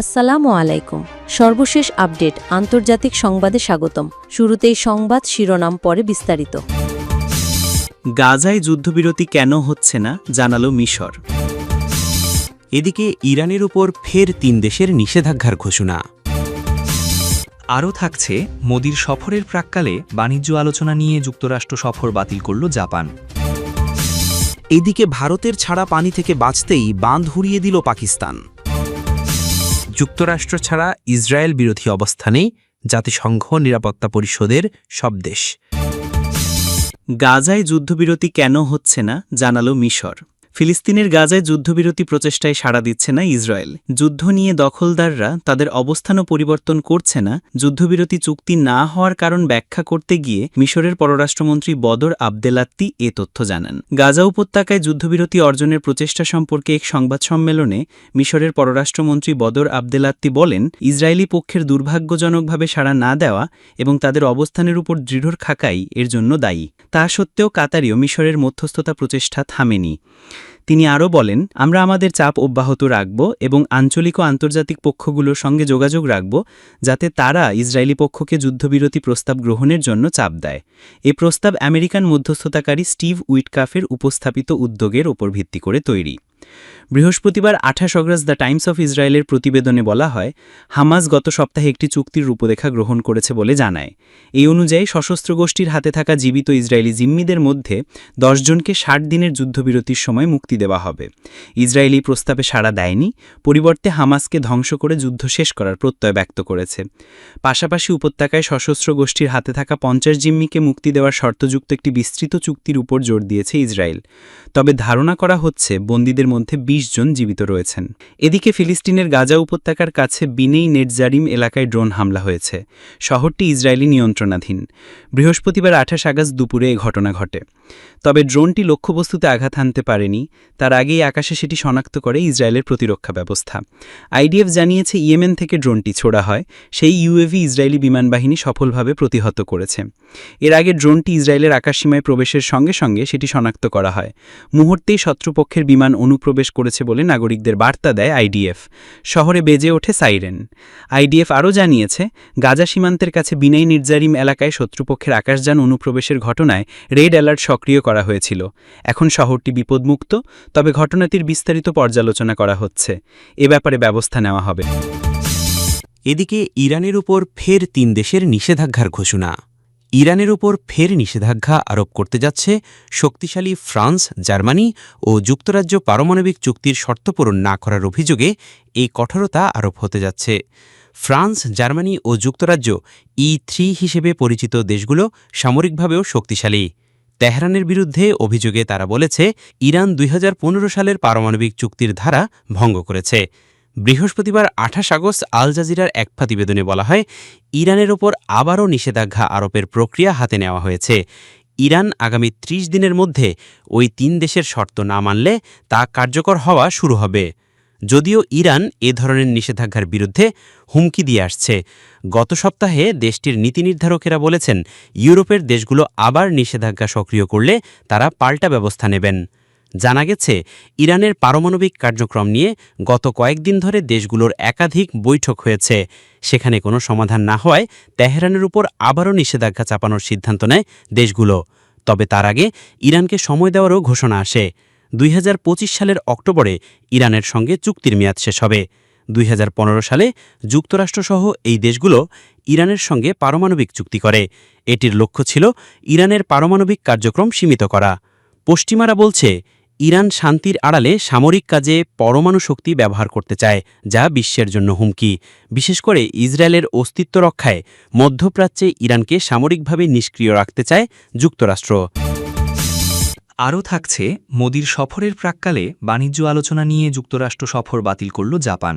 আসসালামু আলাইকুম। সর্বশেষ আপডেট, আন্তর্জাতিক সংবাদে স্বাগতম। শুরুতেই সংবাদ শিরোনাম পরে বিস্তারিত। গাজায় যুদ্ধবিরতি কেন হচ্ছে না, জানালো মিশর। এদিকে ইরানের উপর ফের তিন দেশের নিষেধাজ্ঞার ঘোষণা। আরও থাকছে, মোদির সফরের প্রাক্কালে বাণিজ্য আলোচনা নিয়ে যুক্তরাষ্ট্র সফর বাতিল করল জাপান। এদিকে ভারতের ছাড়া পানি থেকে বাঁচতেই বাঁধ হুড়িয়ে দিল পাকিস্তান। যুক্তরাষ্ট্র ছাড়া ইসরায়েল বিরোধী অবস্থানে জাতিসংঘ নিরাপত্তা পরিষদের সব দেশ। গাজায় যুদ্ধবিরতি কেন হচ্ছে না জানালো মিশর। ফিলিস্তিনের গাজায় যুদ্ধবিরতি প্রচেষ্টায় সাড়া দিচ্ছে না ইসরায়েল। যুদ্ধ নিয়ে দখলদাররা তাদের অবস্থানও পরিবর্তন করছে না। যুদ্ধবিরতি চুক্তি না হওয়ার কারণ ব্যাখ্যা করতে গিয়ে মিশরের পররাষ্ট্রমন্ত্রী বদর আবদেলাত্তি এ তথ্য জানান। গাজা উপত্যকায় যুদ্ধবিরতি অর্জনের প্রচেষ্টা সম্পর্কে এক সংবাদ সম্মেলনে মিশরের পররাষ্ট্রমন্ত্রী বদর আবদেলাত্তি বলেন, ইসরায়েলি পক্ষের দুর্ভাগ্যজনকভাবে সাড়া না দেওয়া এবং তাদের অবস্থানের উপর দৃঢ় খাকাই এর জন্য দায়ী। তা সত্ত্বেও কাতারিও মিশরের মধ্যস্থতা প্রচেষ্টা থামেনি। তিনি আরও বলেন, আমরা আমাদের চাপ অব্যাহত রাখব এবং আঞ্চলিক ও আন্তর্জাতিক পক্ষগুলোর সঙ্গে যোগাযোগ রাখব যাতে তারা ইসরায়েলি পক্ষকে যুদ্ধবিরতি প্রস্তাব গ্রহণের জন্য চাপ দেয়। এ প্রস্তাব আমেরিকান মধ্যস্থতাকারী স্টিভ উইটকাফের উপস্থাপিত উদ্যোগের ওপর ভিত্তি করে তৈরি। বৃহস্পতিবার আঠাশ অগস্ট দ্য টাইমস অফ ইসরায়েলের প্রতিবেদনে বলা হয়, হামাস গত সপ্তাহে একটি চুক্তির রূপরেখা গ্রহণ করেছে বলে জানায়। এই অনুযায়ী সশস্ত্র গোষ্ঠীর হাতে থাকা জীবিত ইসরায়েলি জিম্মিদের মধ্যে দশজনকে ষাট দিনের যুদ্ধবিরতির সময় মুক্তি দেওয়া হবে। ইসরায়েলি প্রস্তাবে সাড়া দেয়নি, পরিবর্তে হামাসকে ধ্বংস করে যুদ্ধ শেষ করার প্রত্যয় ব্যক্ত করেছে। পাশাপাশি উপত্যকায় সশস্ত্র গোষ্ঠীর হাতে থাকা পঞ্চাশ জিম্মিকে মুক্তি দেওয়ার শর্তযুক্ত একটি বিস্তৃত চুক্তির উপর জোর দিয়েছে ইসরায়েল। তবে ধারণা করা হচ্ছে, বন্দীদের মধ্যে ২০ জন জীবিত রয়েছেন। এদিকে ফিলিস্তিনের গাজা উপত্যকার কাছে বিনেই নেটজারিম এলাকায় ড্রোন হামলা হয়েছে। শহরটি ইসরায়েলি নিয়ন্ত্রণাধীন। বৃহস্পতিবার আঠাশ আগস্ট দুপুরে এ ঘটনা ঘটে। তবে ড্রোনটি লক্ষ্যবস্তুতে আঘাত হানতে পারেনি। তার আগেই আকাশে সেটি শনাক্ত করে ইসরায়েলের প্রতিরক্ষা ব্যবস্থা। আইডিএফ জানিয়েছে, ইয়েমেন থেকে ড্রোনটি ছোড়া হয়। সেই ইউএভি ইসরায়েলি বিমানবাহিনী সফলভাবে প্রতিহত করেছে। এর আগে ড্রোনটি ইসরায়েলের আকাশসীমায় প্রবেশের সঙ্গে সঙ্গে সেটি শনাক্ত করা হয়। মুহূর্তেই শত্রুপক্ষের বিমান অনুপ্রবেশ করেছে বলে নাগরিকদের বার্তা দেয় আইডিএফ। শহরে বেজে ওঠে সাইরেন। আইডিএফ আরও জানিয়েছে, গাজা সীমান্তের কাছে বিনাই নির্জারিম এলাকায় শত্রুপক্ষের আকাশযান অনুপ্রবেশের ঘটনায় রেড অ্যালার্ট সক্রিয় করা হয়েছিল। এখন শহরটি বিপদমুক্ত, তবে ঘটনাটির বিস্তারিত পর্যালোচনা করা হচ্ছে। এ ব্যাপারে ব্যবস্থা নেওয়া হবে। এদিকে ইরানের উপর ফের তিন দেশের নিষেধাজ্ঞার ঘোষণা। ইরানের ওপর ফের নিষেধাজ্ঞা আরোপ করতে যাচ্ছে শক্তিশালী ফ্রান্স, জার্মানি ও যুক্তরাজ্য পারমাণবিক চুক্তির শর্ত পূরণ না করার অভিযোগে এই কঠোরতা আরোপ হতে যাচ্ছে। ফ্রান্স, জার্মানি ও যুক্তরাজ্য ই থ্রি হিসেবে পরিচিত দেশগুলো সামরিকভাবেও শক্তিশালী। তেহরানের বিরুদ্ধে অভিযোগে তারা বলেছে, ইরান দুই হাজার পনেরো সালের পারমাণবিক চুক্তির ধারা ভঙ্গ করেছে। বৃহস্পতিবার আঠাশ আগস্ট আল জাজিরার এক প্রতিবেদনে বলা হয়, ইরানের ওপর আবারও নিষেধাজ্ঞা আরোপের প্রক্রিয়া হাতে নেওয়া হয়েছে। ইরান আগামী ৩০ দিনের মধ্যে ওই তিন দেশের শর্ত না মানলে তা কার্যকর হওয়া শুরু হবে। যদিও ইরান এ ধরনের নিষেধাজ্ঞার বিরুদ্ধে হুমকি দিয়ে আসছে। গত সপ্তাহে দেশটির নীতি নির্ধারকেরা বলেছেন, ইউরোপের দেশগুলো আবার নিষেধাজ্ঞা সক্রিয় করলে তারা পাল্টা ব্যবস্থা নেবেন। জানা গেছে, ইরানের পারমাণবিক কার্যক্রম নিয়ে গত কয়েকদিন ধরে দেশগুলোর একাধিক বৈঠক হয়েছে। সেখানে কোনো সমাধান না হওয়ায় তেহরানের উপর আবারও নিষেধাজ্ঞা চাপানোর সিদ্ধান্ত নেয় দেশগুলো। তবে তার আগে ইরানকে সময় দেওয়ারও ঘোষণা আসে। দুই হাজার পঁচিশ সালের অক্টোবরে ইরানের সঙ্গে চুক্তির মেয়াদ শেষ হবে। দুই হাজার পনেরো সালে যুক্তরাষ্ট্রসহ এই দেশগুলো ইরানের সঙ্গে পারমাণবিক চুক্তি করে। এটির লক্ষ্য ছিল ইরানের পারমাণবিক কার্যক্রম সীমিত করা। পশ্চিমারা বলছে ইরান শান্তির আড়ালে সামরিক কাজে পরমাণু শক্তি ব্যবহার করতে চায়, যা বিশ্বের জন্য হুমকি। বিশেষ করে ইসরায়েলের অস্তিত্ব রক্ষায় মধ্যপ্রাচ্যে ইরানকে সামরিকভাবে নিষ্ক্রিয় রাখতে চায় যুক্তরাষ্ট্র। আরও থাকছে, মোদির সফরের প্রাক্কালে বাণিজ্য আলোচনা নিয়ে যুক্তরাষ্ট্র সফর বাতিল করল জাপান।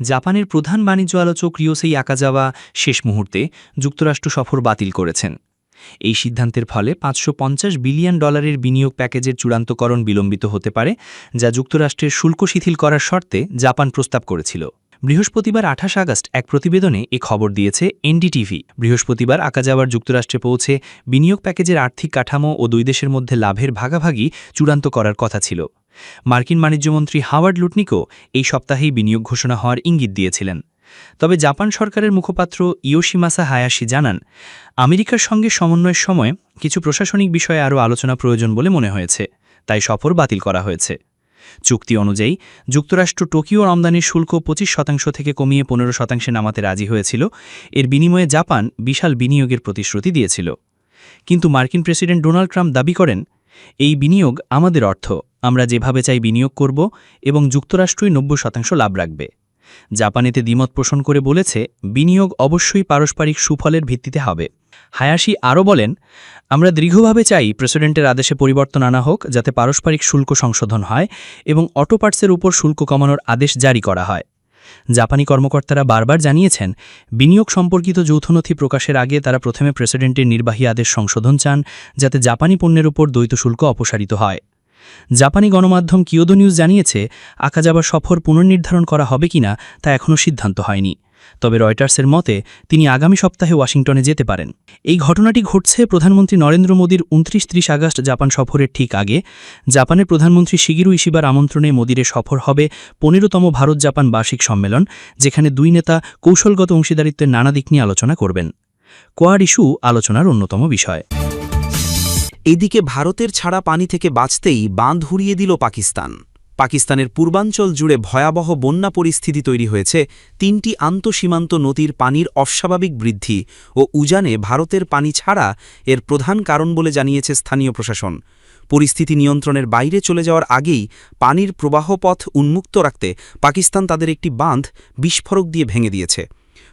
জাপানের প্রধান বাণিজ্য আলোচক রিওসেই আকাজাওয়া শেষ মুহূর্তে যুক্তরাষ্ট্র সফর বাতিল করেছেন। এই সিদ্ধান্তের ফলে পাঁচশো পঞ্চাশ বিলিয়ন ডলারের বিনিয়োগ প্যাকেজের চূড়ান্তকরণ বিলম্বিত হতে পারে, যা যুক্তরাষ্ট্রের শুল্ক শিথিল করার শর্তে জাপান প্রস্তাব করেছিল। বৃহস্পতিবার আঠাশ আগস্ট এক প্রতিবেদনে এ খবর দিয়েছে এনডিটিভি। বৃহস্পতিবার আকাজাওয়ার যুক্তরাষ্ট্রে পৌঁছে বিনিয়োগ প্যাকেজের আর্থিক কাঠামো ও দুই দেশের মধ্যে লাভের ভাগাভাগি চূড়ান্ত করার কথা ছিল। মার্কিন বাণিজ্যমন্ত্রী হাওয়ার্ড লুটনিকও এই সপ্তাহেই বিনিয়োগ ঘোষণা হওয়ার ইঙ্গিত দিয়েছিলেন। তবে জাপান সরকারের মুখপাত্র ইয়োশিমাসা হায়াশি জানান, আমেরিকার সঙ্গে সমন্বয়ের সময় কিছু প্রশাসনিক বিষয়ে আরও আলোচনা প্রয়োজন বলে মনে হয়েছে, তাই সফর বাতিল করা হয়েছে। চুক্তি অনুযায়ী, যুক্তরাষ্ট্র টোকিও আমদানির শুল্ক পঁচিশ শতাংশ থেকে কমিয়ে পনেরো শতাংশে নামাতে রাজি হয়েছিল। এর বিনিময়ে জাপান বিশাল বিনিয়োগের প্রতিশ্রুতি দিয়েছিল। কিন্তু মার্কিন প্রেসিডেন্ট ডোনাল্ড ট্রাম্প দাবি করেন, এই বিনিয়োগ আমাদের অর্থ, আমরা যেভাবে চাই বিনিয়োগ করব এবং যুক্তরাষ্ট্রই নব্বই শতাংশ লাভ রাখবে। জাপান এতে দ্বিমত পোষণ করে বলেছে, বিনিয়োগ অবশ্যই পারস্পরিক সুফলের ভিত্তিতে হবে। হায়াশি আরও বলেন, আমরা দীর্ঘভাবে চাই প্রেসিডেন্টের আদেশে পরিবর্তন আনা হোক, যাতে পারস্পরিক শুল্ক সংশোধন হয় এবং অটো পার্টসের উপর শুল্ক কমানোর আদেশ জারি করা হয়। জাপানি কর্মকর্তারা বারবার জানিয়েছেন, বিনিয়োগ সম্পর্কিত যৌথনথি প্রকাশের আগে তারা প্রথমে প্রেসিডেন্টের নির্বাহী আদেশ সংশোধন চান, যাতে জাপানি পণ্যের উপর দ্বৈত শুল্ক অপসারিত হয়। জাপানি গণমাধ্যম কিয়োদো নিউজ জানিয়েছে, আকাজাবা সফর পুনর্নির্ধারণ করা হবে কিনা তা এখনও সিদ্ধান্ত হয়নি। তবে রয়টার্সের মতে, তিনি আগামী সপ্তাহে ওয়াশিংটনে যেতে পারেন। এই ঘটনাটি ঘটছে প্রধানমন্ত্রী নরেন্দ্র মোদীর উনত্রিশ ত্রিশ আগস্ট জাপান সফরের ঠিক আগে। জাপানের প্রধানমন্ত্রী শিগিরু ইশিবার আমন্ত্রণে মোদীর সফর হবে পনেরোতম ভারত জাপান বার্ষিক সম্মেলন, যেখানে দুই নেতা কৌশলগত অংশীদারিত্বের নানা দিক নিয়ে আলোচনা করবেন। কোয়াড ইস্যু আলোচনার অন্যতম বিষয়। এদিকে ভারতের ছাড়া পানি থেকে বাঁচতেই বাঁধ হুড়িয়ে দিল পাকিস্তান। পাকিস্তানের পূর্বাঞ্চল জুড়ে ভয়াবহ বন্যা পরিস্থিতি তৈরি হয়েছে, তিনটি আন্তঃসীমান্ত নদীর পানির অস্বাভাবিক বৃদ্ধি ও উজানে ভারতের পানি ছাড়া এর প্রধান কারণ বলে জানিয়েছে স্থানীয় প্রশাসন। পরিস্থিতি নিয়ন্ত্রণের বাইরে চলে যাওয়ার আগেই পানির প্রবাহপথ উন্মুক্ত রাখতে পাকিস্তান তাদের একটি বাঁধ বিস্ফোরক দিয়ে ভেঙে দিয়েছে।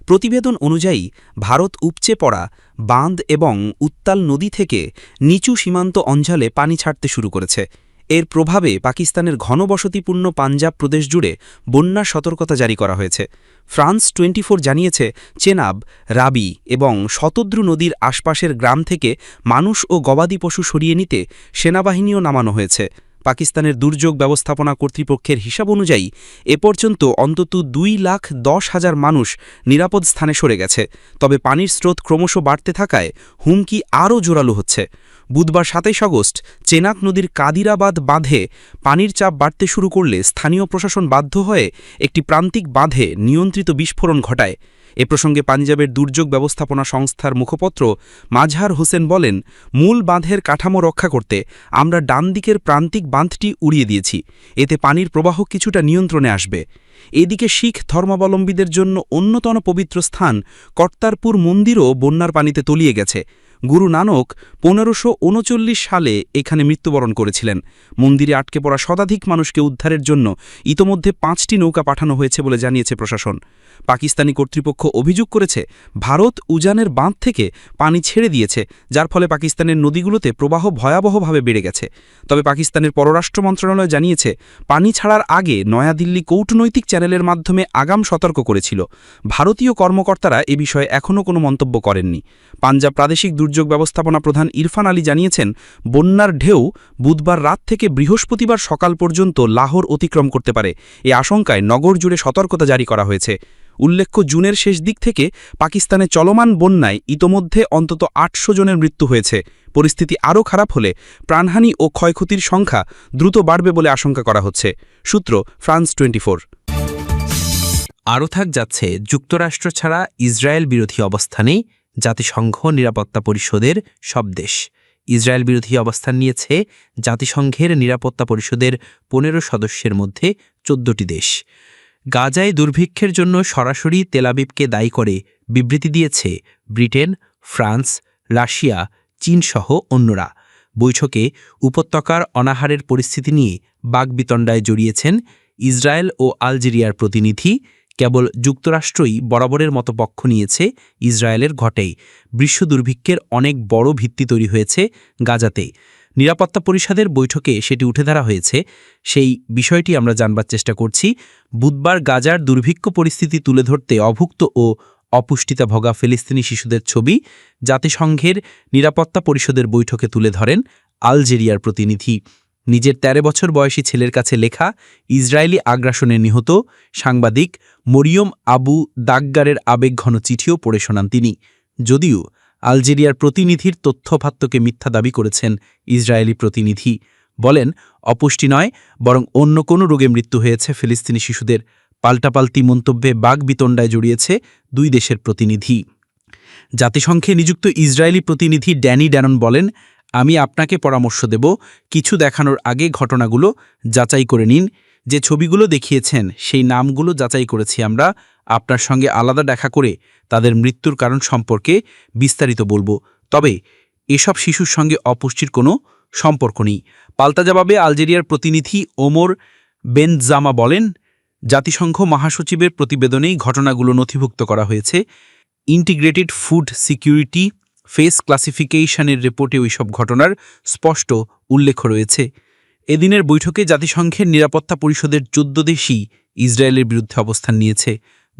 প্রতিবেদন অনুযায়ী, ভারত উপচে পড়া বাঁধ এবং উত্তাল নদী থেকে নিচু সীমান্ত অঞ্চলে পানি ছাড়তে শুরু করেছে। এর প্রভাবে পাকিস্তানের ঘনবসতিপূর্ণ পাঞ্জাব প্রদেশ জুড়ে বন্যার সতর্কতা জারি করা হয়েছে। ফ্রান্স টোয়েন্টি জানিয়েছে, চেনাব, রাবি এবং শতদ্রু নদীর আশপাশের গ্রাম থেকে মানুষ ও গবাদি পশু সরিয়ে নিতে সেনাবাহিনীও নামানো হয়েছে। পাকিস্তানের দুর্যোগ ব্যবস্থাপনা কর্তৃপক্ষের হিসাব অনুযায়ী, এ পর্যন্ত অন্তত দুই লাখ দশ হাজার মানুষ নিরাপদ স্থানে সরে গেছে। তবে পানির স্রোত ক্রমশ বাড়তে থাকায় হুমকি আরও জোরালো হচ্ছে। বুধবার সাতাইশ আগস্ট চেনাক নদীর কাদিরাবাদ বাঁধে পানির চাপ বাড়তে শুরু করলে স্থানীয় প্রশাসন বাধ্য হয়ে একটি প্রান্তিক বাঁধে নিয়ন্ত্রিত বিস্ফোরণ ঘটায়। এ প্রসঙ্গে পাঞ্জাবের দুর্যোগ ব্যবস্থাপনা সংস্থার মুখপত্র মাঝহার হোসেন বলেন, মূল বাঁধের কাঠামো রক্ষা করতে আমরা ডান দিকের প্রান্তিক বাঁধটি উড়িয়ে দিয়েছি। এতে পানির প্রবাহ কিছুটা নিয়ন্ত্রণে আসবে। এদিকে শিখ ধর্মাবলম্বীদের জন্য অন্যতম পবিত্র স্থান কর্তারপুর মন্দিরও বন্যার পানিতে তলিয়ে গেছে। গুরু নানক পনেরোশো উনচল্লিশ সালে এখানে মৃত্যুবরণ করেছিলেন। মন্দিরে আটকে পড়া শতাধিক মানুষকে উদ্ধারের জন্য ইতোমধ্যে পাঁচটি নৌকা পাঠানো হয়েছে বলে জানিয়েছে প্রশাসন। পাকিস্তানি কর্তৃপক্ষ অভিযোগ করেছে, ভারত উজানের বাঁধ থেকে পানি ছেড়ে দিয়েছে, যার ফলে পাকিস্তানের নদীগুলোতে প্রবাহ ভয়াবহভাবে বেড়ে গেছে। তবে পাকিস্তানের পররাষ্ট্র মন্ত্রণালয় জানিয়েছে, পানি ছাড়ার আগে নয়াদিল্লি কূটনৈতিক চ্যানেলের মাধ্যমে আগাম সতর্ক করেছিল। ভারতীয় কর্মকর্তারা এ বিষয়ে এখনও কোনো মন্তব্য করেননি। পাঞ্জাব প্রাদেশিক দুর্যোগ ব্যবস্থাপনা প্রধান ইরফান আলী জানিয়েছেন, বন্যার ঢেউ বুধবার রাত থেকে বৃহস্পতিবার সকাল পর্যন্ত লাহোর অতিক্রম করতে পারে। এ আশঙ্কায় নগর জুড়ে সতর্কতা জারি করা হয়েছে। উল্লেখ্য, জুনের শেষ দিক থেকে পাকিস্তানে চলমান বন্যায় ইতোমধ্যে অন্তত আটশো জনের মৃত্যু হয়েছে। পরিস্থিতি আরও খারাপ হলে প্রাণহানি ও ক্ষয়ক্ষতির সংখ্যা দ্রুত বাড়বে বলে আশঙ্কা করা হচ্ছে। সূত্র, ফ্রান্স টোয়েন্টি আরও থাক যাচ্ছে, যুক্তরাষ্ট্র ছাড়া ইসরায়েল বিরোধী অবস্থানেই জাতিসংঘ নিরাপত্তা পরিষদের সব দেশ। ইসরায়েল বিরোধী অবস্থান নিয়েছে জাতিসংঘের নিরাপত্তা পরিষদের পনেরো সদস্যের মধ্যে চোদ্দটি দেশ। গাজায় দুর্ভিক্ষের জন্য সরাসরি তেলাবিবকে দায়ী করে বিবৃতি দিয়েছে ব্রিটেন, ফ্রান্স, রাশিয়া চীনসহ অন্যরা। বৈঠকে উপত্যকার অনাহারের পরিস্থিতি নিয়ে বাগবিতণ্ডায় জড়িয়েছেন ইসরায়েল ও আলজেরিয়ার প্রতিনিধি কেবল যুক্তরাষ্ট্রই বরাবরের মতো পক্ষ নিয়েছে ইসরায়েলের ঘটেই। বিশ্ব দুর্ভিক্ষের অনেক বড় ভিত্তি তৈরি হয়েছে গাজাতে। নিরাপত্তা পরিষদের বৈঠকে সেটি উঠে ধরা হয়েছে। সেই বিষয়টি আমরা জানবার চেষ্টা করছি। বুধবার গাজার দুর্ভিক্ষ পরিস্থিতি তুলে ধরতে অভুক্ত ও অপুষ্টিতা ভগা ফিলিস্তিনি শিশুদের ছবি জাতিসংঘের নিরাপত্তা পরিষদের বৈঠকে তুলে ধরেন আলজেরিয়ার প্রতিনিধি। নিজের ১৩ বছর বয়সী ছেলের কাছে লেখা ইসরায়েলি আগ্রাসনে নিহত সাংবাদিক মরিয়ম আবু দাগগারের আবেগঘন চিঠিও পড়ে শোনান তিনি। যদিও আলজেরিয়ার প্রতিনিধির তথ্যভাত্যকে মিথ্যা দাবি করেছেন ইসরায়েলি প্রতিনিধি। বলেন, অপুষ্টি নয়, বরং অন্য কোনো রোগে মৃত্যু হয়েছে ফিলিস্তিনি শিশুদের। পাল্টাপাল্টি মন্তব্যে বাঘ বিতণ্ডায় জড়িয়েছে দুই দেশের প্রতিনিধি। জাতিসংঘে নিযুক্ত ইসরায়েলি প্রতিনিধি ড্যানি ড্যানন বলেন আমি আপনাকে পরামর্শ দেব কিছু দেখানোর আগে ঘটনাগুলো যাচাই করে নিন। যে ছবিগুলো দেখিয়েছেন, সেই নামগুলো যাচাই করেছি আমরা। আপনার সঙ্গে আলাদা দেখা করে তাদের মৃত্যুর কারণ সম্পর্কে বিস্তারিত বলব। তবে এসব শিশুর সঙ্গে অপুষ্টির কোনো সম্পর্ক নেই। পাল্টা জবাবে আলজেরিয়ার প্রতিনিধি ওমর বেনজামা বলেন, জাতিসংঘ মহাসচিবের প্রতিবেদনেই ঘটনাগুলো নথিভুক্ত করা হয়েছে। ইন্টিগ্রেটেড ফুড সিকিউরিটি ফেস ক্লাসিফিকেশনের রিপোর্টে ওইসব ঘটনার স্পষ্ট উল্লেখ রয়েছে। এদিনের বৈঠকে জাতিসংঘের নিরাপত্তা পরিষদের চোদ্দ দেশই ইসরায়েলের বিরুদ্ধে অবস্থান নিয়েছে।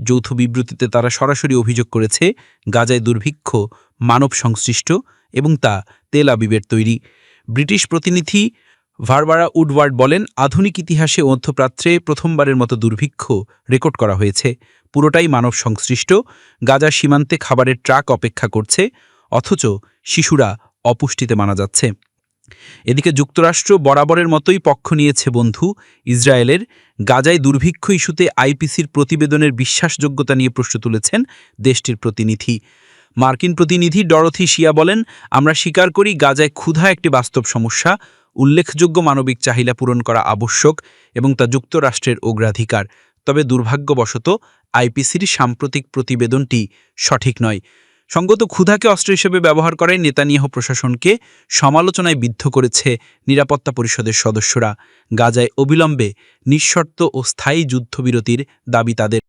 যৌথ বিবৃতিতে তারা সরাসরি অভিযোগ করেছে, গাজায় দুর্ভিক্ষ মানব সংশ্লিষ্ট এবং তা তেল আবিবের তৈরি। ব্রিটিশ প্রতিনিধি ভারবারা উডওয়ার্ড বলেন, আধুনিক ইতিহাসে মধ্যপ্রাচ্যে প্রথমবারের মতো দুর্ভিক্ষ রেকর্ড করা হয়েছে। পুরোটাই মানব সংশ্লিষ্ট গাজা সীমান্তে খাবারের ট্রাক অপেক্ষা করছে। অথচ শিশুরা অপুষ্টিতে মানা যাচ্ছে। এদিকে যুক্তরাষ্ট্র বরাবরের মতোই পক্ষ নিয়েছে বন্ধু। ইসরায়েলের গাজায় দুর্ভিক্ষ ইস্যুতে আইপিসির প্রতিবেদনের বিশ্বাসযোগ্যতা নিয়ে প্রশ্ন তুলেছেন দেশটির প্রতিনিধি। মার্কিন প্রতিনিধি ডরথি শিয়া বলেন, আমরা স্বীকার করি গাজায় ক্ষুধা একটি বাস্তব সমস্যা। উল্লেখযোগ্য মানবিক চাহিদা পূরণ করা আবশ্যক এবং তা যুক্তরাষ্ট্রের অগ্রাধিকার। তবে দুর্ভাগ্যবশত আইপিসির সাম্প্রতিক প্রতিবেদনটি সঠিক নয়। সঙ্গত ক্ষুধাকে অস্ত্র হিসেবে ব্যবহার করায় নেতানিয়াহ প্রশাসনকে সমালোচনায় বিদ্ধ করেছে নিরাপত্তা পরিষদের সদস্যরা। গাজায় অবিলম্বে নিঃশর্ত ও স্থায়ী যুদ্ধবিরতির দাবি তাদের।